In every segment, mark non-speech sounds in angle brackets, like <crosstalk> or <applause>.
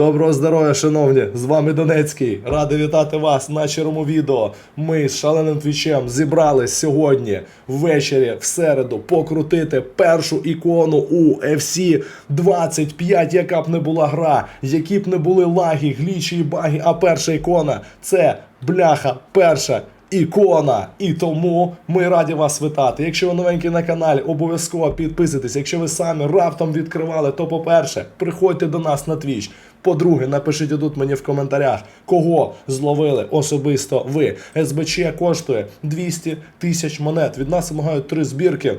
Доброго здоров'я, шановні! З вами Донецький. Радий вітати вас на червому відео. Ми з шаленим твічем зібрались сьогодні ввечері в середу покрутити першу ікону у FC 25, яка б не була гра, які б не були лаги, глічі і баги. А перша ікона це бляха перша. Ікона, і тому ми раді вас вітати. Якщо ви новенький на каналі, обов'язково підписуйтесь. Якщо ви самі раптом відкривали, то по-перше, приходьте до нас на Twitch. По-друге, напишіть тут мені в коментарях, кого зловили особисто ви. СБЧ коштує 200 тисяч монет. Від нас вимагають три збірки.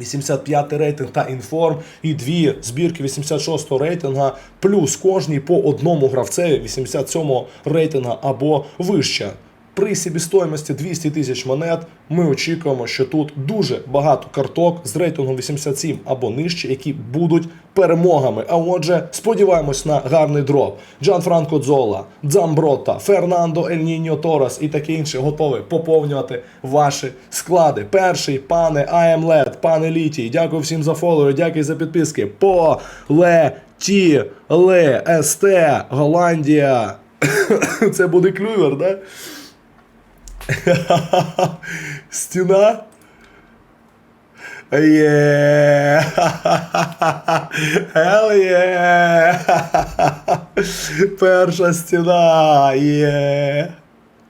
85 рейтинг та інформ і дві збірки 86 рейтинга, плюс кожній по одному гравцеві 87 рейтинга або вище. При собівартості 200 тисяч монет ми очікуємо, що тут дуже багато карток з рейтингом 87 або нижче, які будуть перемогами. А отже, сподіваємось на гарний дроп. Джан Франко Дзола, Дзамброта, Фернандо Ель Ніньо Торас і таке інше готові поповнювати ваші склади. Перший, пане АМЛЕД, пане Літій, дякую всім за фоллови, дякую за підписки. Полеті, Ле, СТ, Голландія. <coughs> Це буде клювер, да? <laughs> Стіна. Є. <laughs> Hell yeah. <laughs> Перша стіна. Є.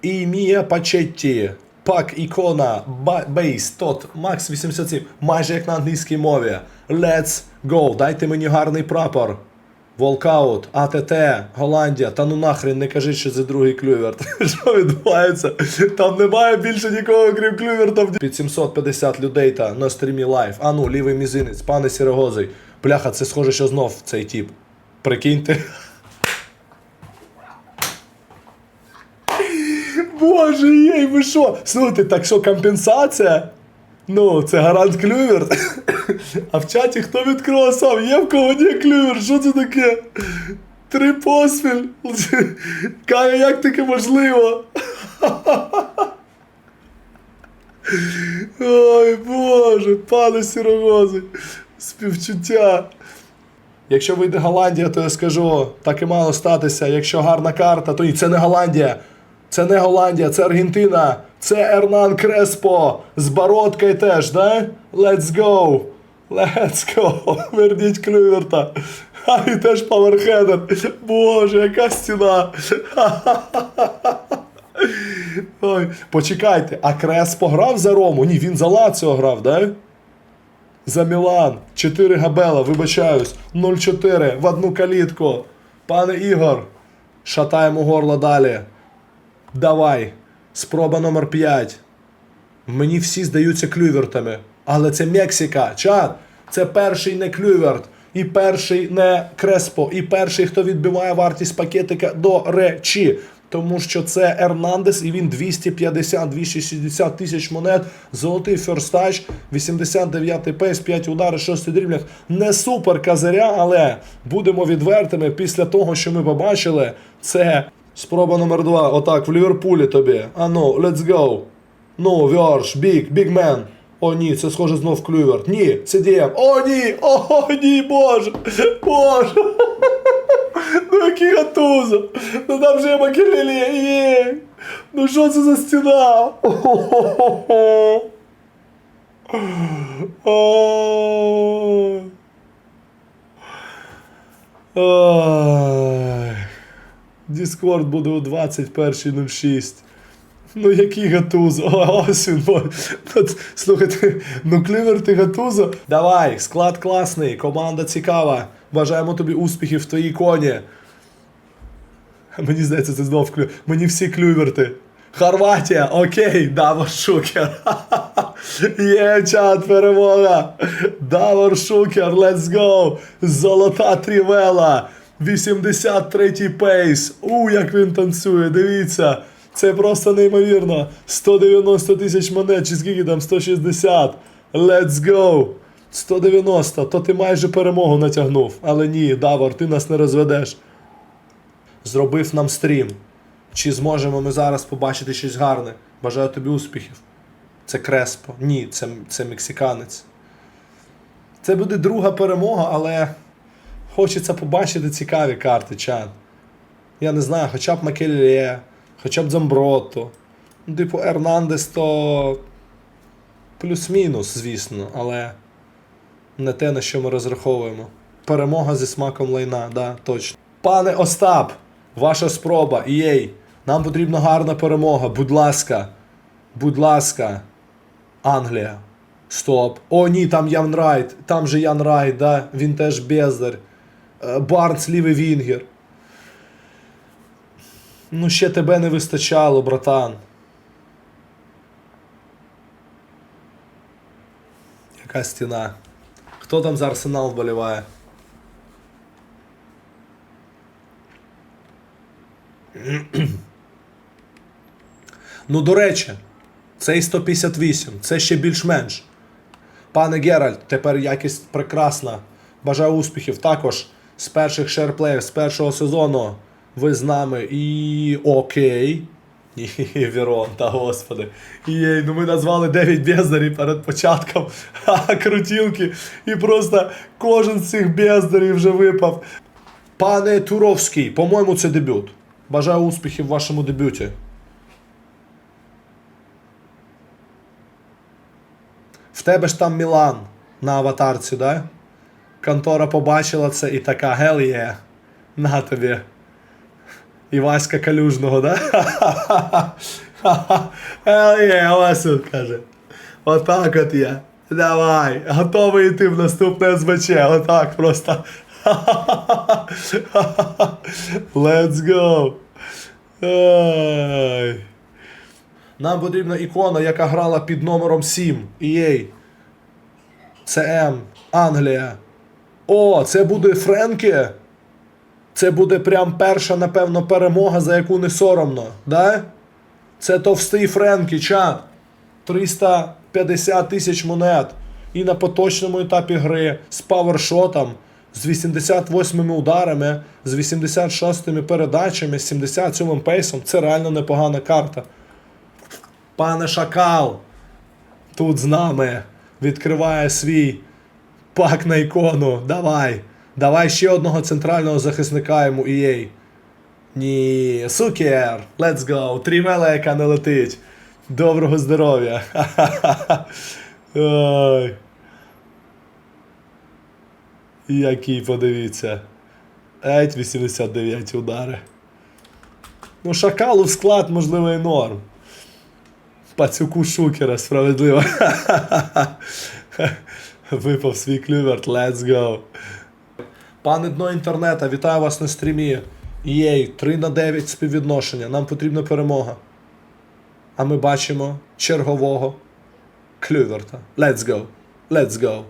І Мія Пачетті. Пак ікона, бейс, тот, Макс 87, майже як на англійській мові. Let's go. Дайте мені гарний прапор. Волкаут, АТТ, Голландія, та ну нахрен не кажіть, що це другий клюверт. <laughs> Що відбувається? Там немає більше нікого, крім клюверта. Під 750 людей та на стрімі лайв. А ну, лівий мізинець, пане Сірогозий. Бляха, це схоже, що знов цей тип. Прикиньте. <laughs> Боже, єй, ви що? Слухайте, так що компенсація? Ну, це гарант клювер. А в чаті хто відкривав сам? Є в кого ні клювер? Що це таке? Три поспіль. Каже, як таке можливо? Ой, Боже, пане сірогози, співчуття. Якщо вийде Голландія, то я скажу, так і мало статися. Якщо гарна карта, то і це не Голландія. Це не Голландія, це Аргентина. Це Ернан Креспо. З бородкою теж, да? Let's go. Let's go. <laughs> Верніть Клюверта. <laughs> А і теж паверхедер. Боже, яка стіна. <laughs> Ой, почекайте, а Креспо грав за Рому? Ні, він за Лаціо грав, да? За Мілан. 4 габела, вибачаюсь. 0-4 в одну калітку. Пане Ігор, шатаємо горло далі. Давай. Спроба номер 5. Мені всі здаються клювертами. Але це Мексика. Чат. Це перший не клюверт. І перший не Креспо. І перший, хто відбиває вартість пакетика до речі. Тому що це Ернандес, і він 250-260 тисяч монет. Золотий ферстач, 89 пейс, 5 удари, 6 дріблях. Не супер казаря, але будемо відвертими після того, що ми побачили. Це спроба номер 2. Отак, в Ліверпулі тобі. А ну, let's go. Ну, Вьорш, біг, бігмен. О, ні, це схоже знов клюверт. Ні, це дієм. О, ні! О, ні, боже! Боже! <laughs> Ну який гатузо! Ну там же є Макелелі! Ну що це за стіна? <laughs> О-хо-хо-хо. Ой. Буде о 21.06. Ну який гатузо? Ось він. Слухайте, ну клівер ти гатузо. Давай, склад класний, команда цікава. Бажаємо тобі успіхів в твоїй коні. Мені здається, це знов клю. Мені всі клюверти. Хорватія, окей, Давор Шукер. <laughs> Є чат, перемога. Давор Шукер, let's go. Золота трівела. 83-й пейс. У, як він танцює, дивіться. Це просто неймовірно. 190 тисяч монет, чи скільки там 160. Let's go. 190, то ти майже перемогу натягнув. Але ні, Давор, ти нас не розведеш. Зробив нам стрім. Чи зможемо ми зараз побачити щось гарне? Бажаю тобі успіхів. Це Креспо. Ні, це, це мексиканець. Це буде друга перемога, але Хочеться побачити цікаві карти, чат. Я не знаю, хоча б Макелє, хоча б Дзамброто. Ну, типу, Ернандес то плюс-мінус, звісно, але не те, на що ми розраховуємо. Перемога зі смаком лайна, да, точно. Пане Остап, ваша спроба, єй, нам потрібна гарна перемога. Будь ласка, будь ласка, Англія. Стоп. О, ні, там Ян Райт. Там же Ян Райт, да? він теж бездар. Е, Барнс лівий Вінгер. Ну, ще тебе не вистачало, братан. Яка стіна? Хто там за Арсенал вболіває? Ну, до речі, цей 158, це ще більш-менш. Пане Геральт, тепер якість прекрасна. Бажаю успіхів. Також з перших шерплеїв, з першого сезону ви з нами і окей. І <laughs> Вірон, та господи. Єй, ну ми назвали 9 бездарів перед початком <laughs> крутілки. І просто кожен з цих бездарів вже випав. Пане Туровський, по-моєму, це дебют. Бажаю успіхів в вашому дебюті. В тебе ж там Мілан на аватарці, да? Контора побачила це і така hell yeah. На тобі. І Васька Калюжного, да? <laughs> Yeah, ось він каже. Отак от я. Давай, готовий йти в наступне СБЧ. Отак просто. <laughs> Let's go. Нам потрібна ікона, яка грала під номером 7. EA. М. Англія. О, це буде Френкі. Це буде прям перша, напевно, перемога, за яку не соромно. Да? Це товстий Френкі, чат. 350 тисяч монет. І на поточному етапі гри з павершотом, з 88 ударами, з 86 передачами, з 77 пейсом. Це реально непогана карта. Пане Шакал, тут з нами відкриває свій пак на ікону. Давай. Давай ще одного центрального захисника йому EA. Ні, сукер, let's go. Трімела, яка не летить. Доброго здоров'я. <laughs> Ой. Який, подивіться. Еть 89 удари. Ну, шакалу в склад, можливо, і норм. Пацюку шукера справедливо. <laughs> Випав свій клюверт, let's go. Пане дно інтернета, вітаю вас на стрімі. EA 3 на 9 співвідношення. Нам потрібна перемога. А ми бачимо чергового клюверта. Let's go. Let's go.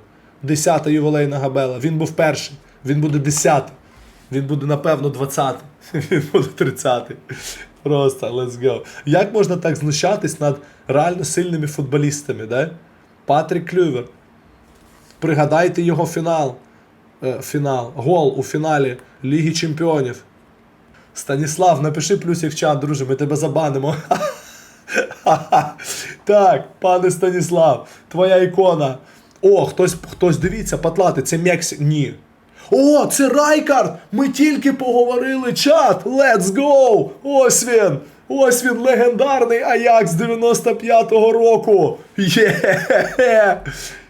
Десята ювілейна габела. Він був перший. Він буде десятий. Він буде, напевно, 20. <laughs> Він буде 30. Просто let's go. Як можна так знущатись над реально сильними футболістами, да? Патрік Клювер. Пригадайте його фінал. Е, фінал. Гол у фіналі Ліги Чемпіонів. Станіслав, напиши плюсик в чат, друже, ми тебе забанимо. <laughs> так, пане Станіслав, твоя ікона. О, хтось, хтось дивіться, патлати, це Мексик. Ні. О, це Райкард! Ми тільки поговорили чат! Let's go! Ось він! Ось він, легендарний Аякс 95-го року! Є!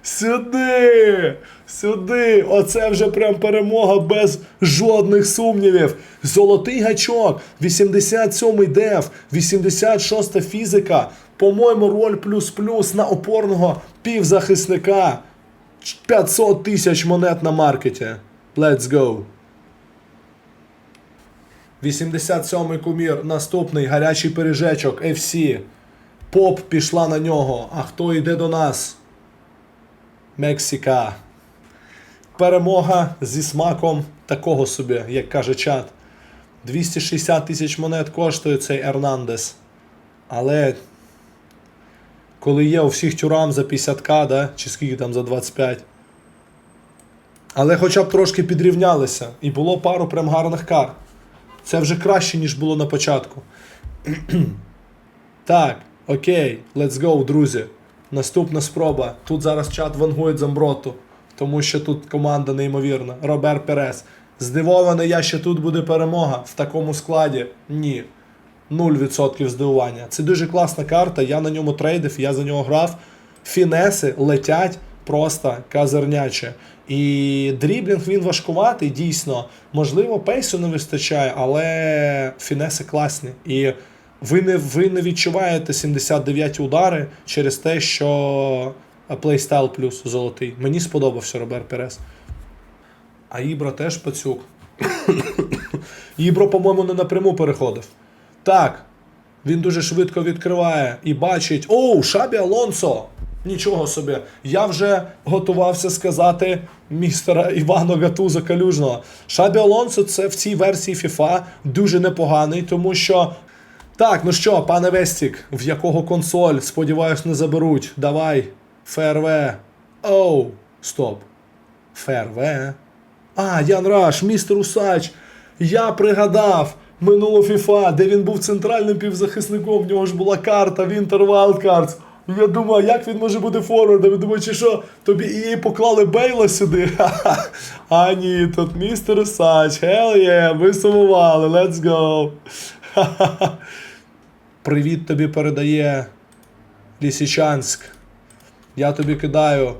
Сюди! Сюди! Оце вже прям перемога без жодних сумнівів. Золотий гачок, 87-й деф, 86-та фізика. По-моєму, роль плюс-плюс на опорного півзахисника. 500 тисяч монет на маркеті. Let's go. 87-й кумір. Наступний гарячий пиріжечок FC. Поп пішла на нього. А хто йде до нас? Мексика. Перемога зі смаком такого собі, як каже чат. 260 тисяч монет коштує цей Ернандес. Але коли є у всіх тюрам за 50к, да? чи скільки там за 25. Але хоча б трошки підрівнялися. І було пару прям гарних кар. Це вже краще, ніж було на початку. <clears throat> так, окей, let's go, друзі. Наступна спроба. Тут зараз чат вангує Замброту, тому що тут команда неймовірна. Робер Перес. Здивований я, що тут буде перемога в такому складі. Ні. 0% здивування. Це дуже класна карта. Я на ньому трейдив, я за нього грав. Фінеси летять просто казерняче. І дріблінг він важкуватий, дійсно. Можливо, пейсу не вистачає, але фінеси класні. І ви не, ви не відчуваєте 79 удари через те, що плейстайл плюс золотий. Мені сподобався Робер Перес. А Ібра теж пацюк. <coughs> Ібро, по-моєму, не напряму переходив. Так, він дуже швидко відкриває і бачить: оу, Шабі Алонсо! Нічого собі. Я вже готувався сказати містера Івано Гатуза Калюжного. Шабі Алонсо це в цій версії FIFA дуже непоганий, тому що. Так, ну що, пане Вестік, в якого консоль, сподіваюсь, не заберуть. Давай. ФРВ. Оу, стоп. ФРВ. А, Ян Раш, містер Усач. Я пригадав минулу FIFA, де він був центральним півзахисником, в нього ж була карта Winter Wildcards. Я думаю, як він може бути форвардом? Я думаю, чи що, тобі і поклали Бейла сюди? <laughs> А ні, тут містер Усач, hell yeah, ми сумували, let's go. <laughs> Привіт тобі передає Лісічанськ. Я тобі кидаю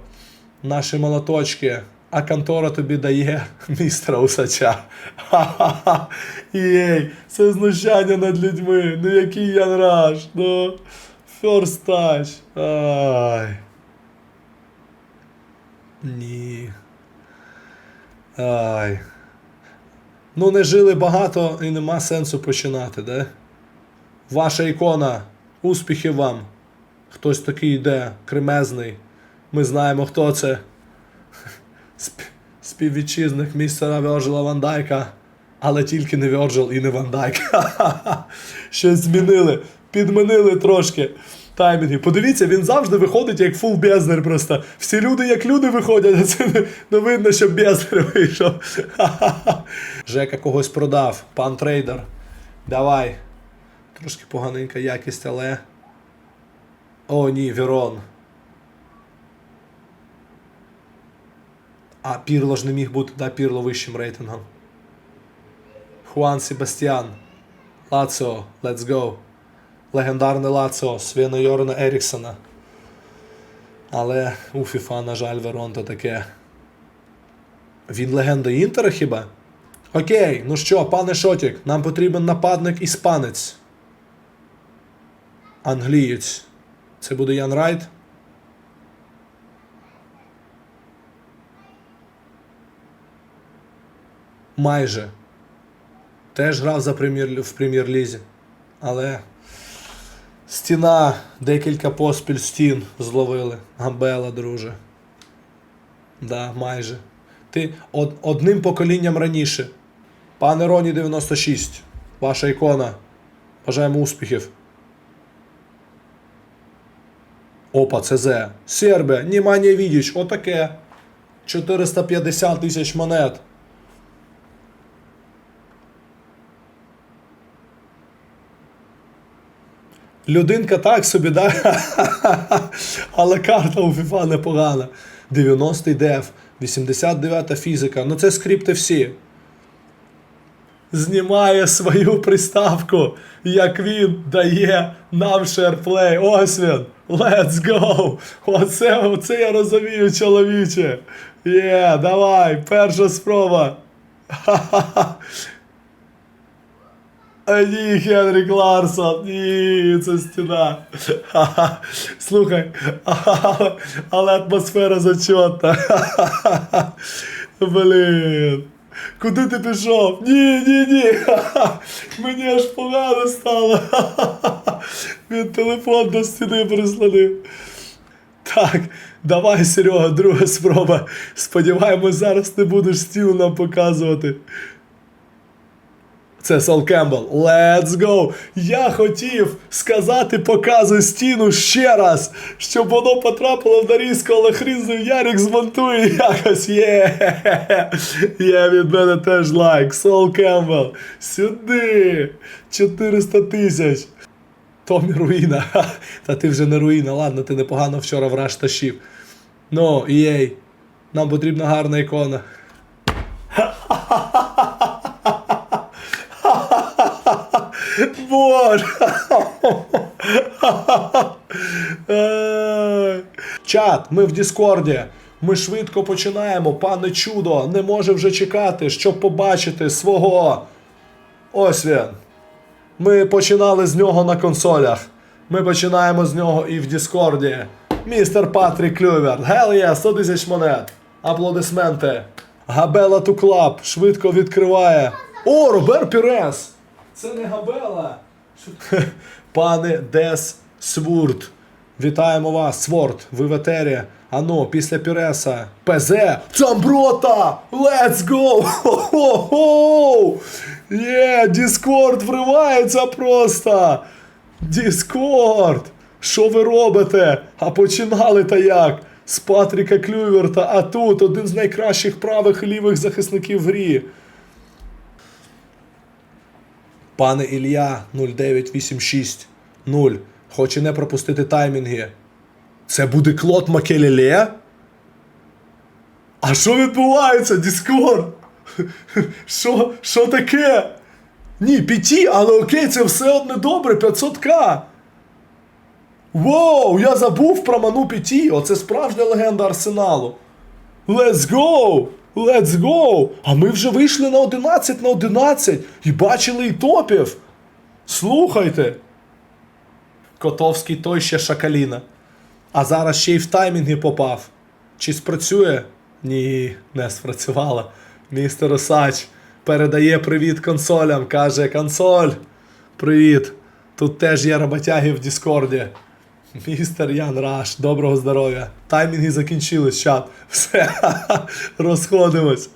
наші молоточки, а контора тобі дає <laughs> містера Усача. Ха-ха-ха. Єй, це знущання над людьми. Ну який Ян Раш, ну. First touch. Ай. Ні. Ай. Ну, не жили багато і нема сенсу починати, де? Ваша ікона. Успіхів вам. Хтось такий йде, кремезний. Ми знаємо, хто це. <laughs> Сп- Співвітчизник містера Вьорджила Ван Дайка. Але тільки не Вьорджил і не Ван Дайк. <laughs> Щось змінили. Підмінили трошки таймінги. Подивіться, він завжди виходить як фул бездер просто. Всі люди як люди виходять, а це не, не видно, що бездер вийшов. <laughs> Жека когось продав, пан трейдер. Давай. Трошки поганенька якість, але. О, ні, Вірон. А Пірло ж не міг бути, да, Пірло вищим рейтингом. Хуан Себастьян. Лаціо, let's go. Легендарне Лаціо, Свіно Йорна Еріксона. Але у FIFA, на жаль, Верон то таке. Він легенда Інтера хіба? Окей, ну що, пане Шотік, нам потрібен нападник іспанець. Англієць. Це буде Ян Райт. Майже. Теж грав за прем'єр в прем'єр-лізі. Але стіна, декілька поспіль стін зловили. Гамбела, друже. Да, майже. Ти од, одним поколінням раніше. Пане Роні 96. Ваша ікона. Бажаємо успіхів. Опа, ЦЗ. Сербія, Німанія Відіч, отаке. 450 тисяч монет. Людинка так собі, да? <laughs> але карта у FIFA непогана. 90-й деф, 89-та фізика. Ну це скрипти всі. Знімає свою приставку, як він дає нам шерплей. Ось він. Let's go! Оце, оце я розумію, чоловіче. Є, давай, перша спроба. Ха-ха-ха. Ні, Генрік Ларсон, ні, це стіна. Ха-ха. Слухай, але, атмосфера. Ха-ха-ха. Блін. Куди ти пішов? Ні, ні, ні. <laughs> Мені аж погано стало. <laughs> Він телефон до стіни прислонив. Так, давай, Серега, друга спроба. Сподіваємось, зараз не будеш стіну нам показувати. Це Сол Кембл. Let's go! Я хотів сказати, показуй стіну ще раз, щоб воно потрапило в нарізку, але хрізив Ярик змонтує якось. Є! <laughs> Є від мене теж лайк. Сол Кембл. Сюди! 400 тисяч. Томі Руїна. <laughs> Та ти вже не руїна, ладно, ти непогано вчора враж тащив. Ну, єй, нам потрібна гарна ікона. <laughs> Боже. Чат, ми в Діскорді. Ми швидко починаємо. Пане чудо не може вже чекати, щоб побачити свого. Ось він. Ми починали з нього на консолях. Ми починаємо з нього і в Діскорді. Містер Патрік Клювер. Гел є, 100 тисяч монет. Аплодисменти. Габела ту клаб швидко відкриває. О, Робер Пірес! Це не Габела. <laughs> Пане Дес Свурт. Вітаємо вас, Сворд, ви в етері. Ану, після Піреса. ПЗ. Цамброта! Let's go! Хо-хо-хо! Є, Діскорд вривається просто! Діскорд! Що ви робите? А починали та як? З Патріка Клюверта, а тут один з найкращих правих і лівих захисників в грі. Пане Ілля 0986 0. Хоче не пропустити таймінги. Це буде Клод Макелеле? А що відбувається, Діскорд? <laughs> Що, що таке? Ні, піті, але окей, це все одне добре, 500к. Воу, я забув про Ману Піті. Оце справжня легенда Арсеналу. Let's go! Let's go! А ми вже вийшли на 11 на 11 і бачили і топів. Слухайте. Котовський той ще шакаліна. А зараз ще й в таймінги попав. Чи спрацює? Ні, не спрацювало. Містер Осач передає привіт консолям. Каже: консоль, привіт. Тут теж є роботяги в Діскорді. Містер Ян Раш, доброго здоров'я. Таймінги закінчились, чат. Все, <laughs> розходимось.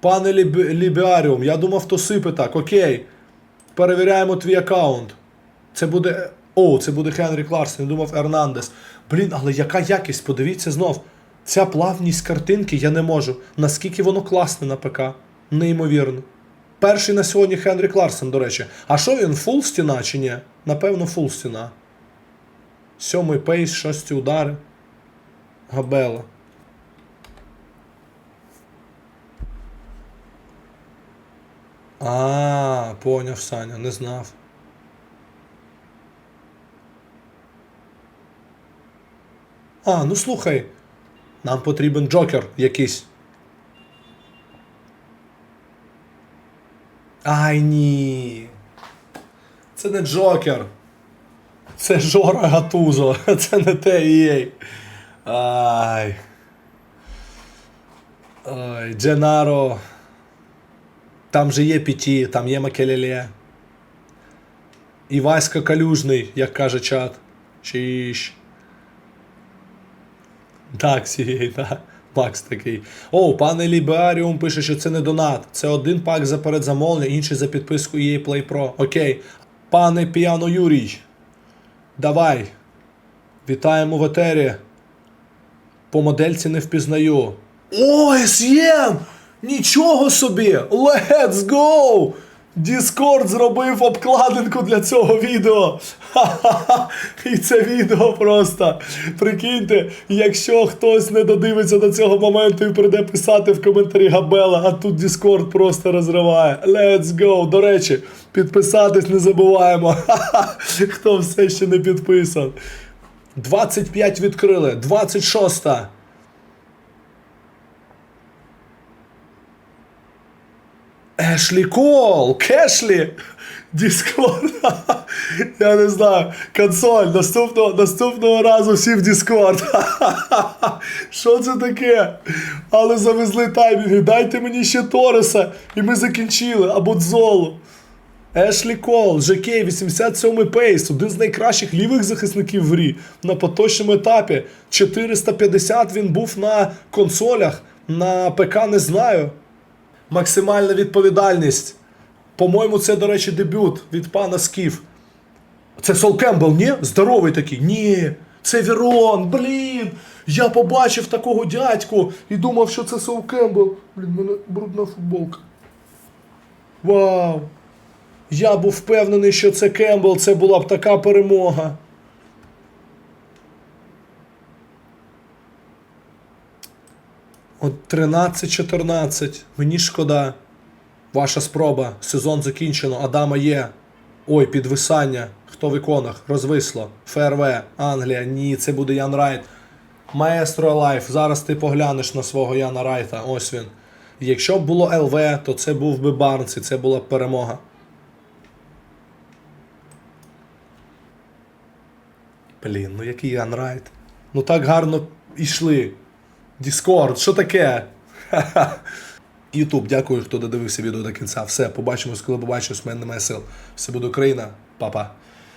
Пане Ліб... Лібіаріум, я думав, то сипе так. Окей. Перевіряємо твій аккаунт. Це буде. О, це буде Хенрі Кларсон, я думав Ернандес. Блін, але яка якість? Подивіться знов. Ця плавність картинки я не можу. Наскільки воно класне на ПК. Неймовірно. Перший на сьогодні Хенрі Кларсон, до речі. А що він, фул стіна чи ні? Напевно, фул стіна. Сьомий пейс, шості удари. Габела. А, поняв, Саня, не знав. А, ну слухай. Нам потрібен Джокер якийсь. Ні. Це не Джокер. Це Жора Гатузо. <laughs> Це не те EA. Ай. Ой, Дженаро. Там же є Піті, там є Макелеле. І Васька Калюжний, як каже чат. Чіш. Так, Сігей, <laughs> так. Макс такий. О, пане Лібеаріум пише, що це не донат. Це один пак за передзамовлення, інший за підписку EA Play Pro. Окей. Пане Піано Юрій. Давай. Вітаємо в етері. По модельці не впізнаю. О, SEM! Нічого собі! Let's go! Discord зробив обкладинку для цього відео. Ха-ха-ха! І це відео просто. Прикиньте, якщо хтось не додивиться до цього моменту і прийде писати в коментарі Габела, а тут Discord просто розриває. Let's go! До речі, підписатись не забуваємо. Ха-ха! Хто все ще не підписан. 25 відкрили, 26. Ешлі Кол, Кешлі, Діскорд. <laughs> Я не знаю. Консоль. Наступного, наступного разу всі в Діскорд. <laughs> Що це таке? Але завезли таймінги. Дайте мені ще Тореса, і ми закінчили. Або Дзолу. Ешлі Кол, ЖК, 87 пейс, один з найкращих лівих захисників в грі. На поточному етапі. 450 він був на консолях, на ПК не знаю. Максимальна відповідальність. По-моєму, це, до речі, дебют від пана Скіф. Це Сол Кембл, ні? Здоровий такий. Ні. Це Вірон, блін. Я побачив такого дядьку і думав, що це Сол Кембл. Блін, в мене брудна футболка. Вау. Я був впевнений, що це Кембл, це була б така перемога. От 13-14. Мені шкода. Ваша спроба. Сезон закінчено. Адама є. Ой, підвисання. Хто в іконах? Розвисло. ФРВ, Англія. Ні, це буде Ян Райт. Маестро Лайф. Зараз ти поглянеш на свого Яна Райта. Ось він. Якщо б було ЛВ, то це був би Барнс і це була б перемога. Блін, ну який Ян Райт. Ну так гарно йшли. Діскорд, що таке? <laughs> Ютуб, дякую, хто додивився відео до кінця. Все, побачимось, коли побачимось, в мене немає сил. Все буде Україна, Па-па.